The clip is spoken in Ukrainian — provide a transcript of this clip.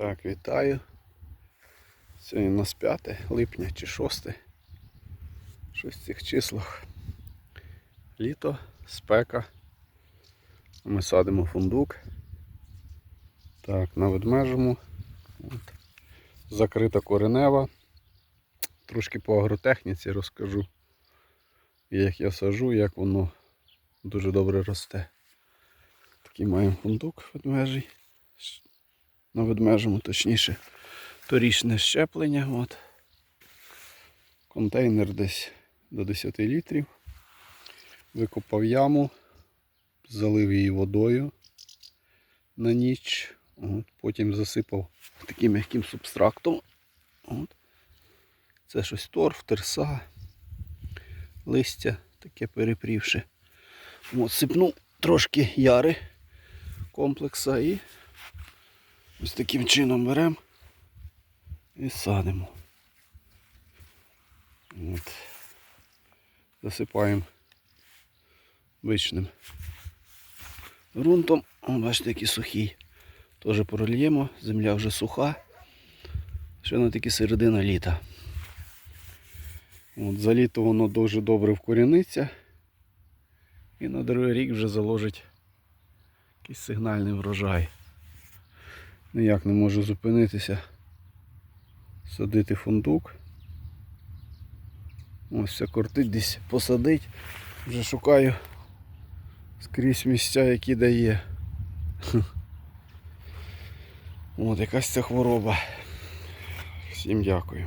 Так, вітаю. Сьогодні у нас 5 липня чи 6. Щось в цих числах. Літо, спека. Ми садимо фундук. Так, на ведмежому. От. Закрита коренева. Трошки по агротехніці розкажу. Як я сажу, як воно дуже добре росте. Такий маємо фундук ведмежий. На ведмежому, точніше, торічне щеплення. От. Контейнер десь до 10 літрів. Викопав яму, залив її водою на ніч. От. Потім засипав таким м'яким субстрактом. От. Це щось торф, терса, листя таке перепрівши. От, сипнув трошки яри комплекса і ось таким чином беремо і садимо. От. Засипаємо бичним ґрунтом. О, бачите, який сухий. Теж прольємо, земля вже суха. Ще на таки середина літа. От, за літо воно дуже добре вкоріниться. І на другий рік вже заложить якийсь сигнальний врожай. Ніяк не можу зупинитися. Садити фундук. Ось все кортить десь посадить. Вже шукаю скрізь місця, які дає. От якась ця хвороба. Всім дякую.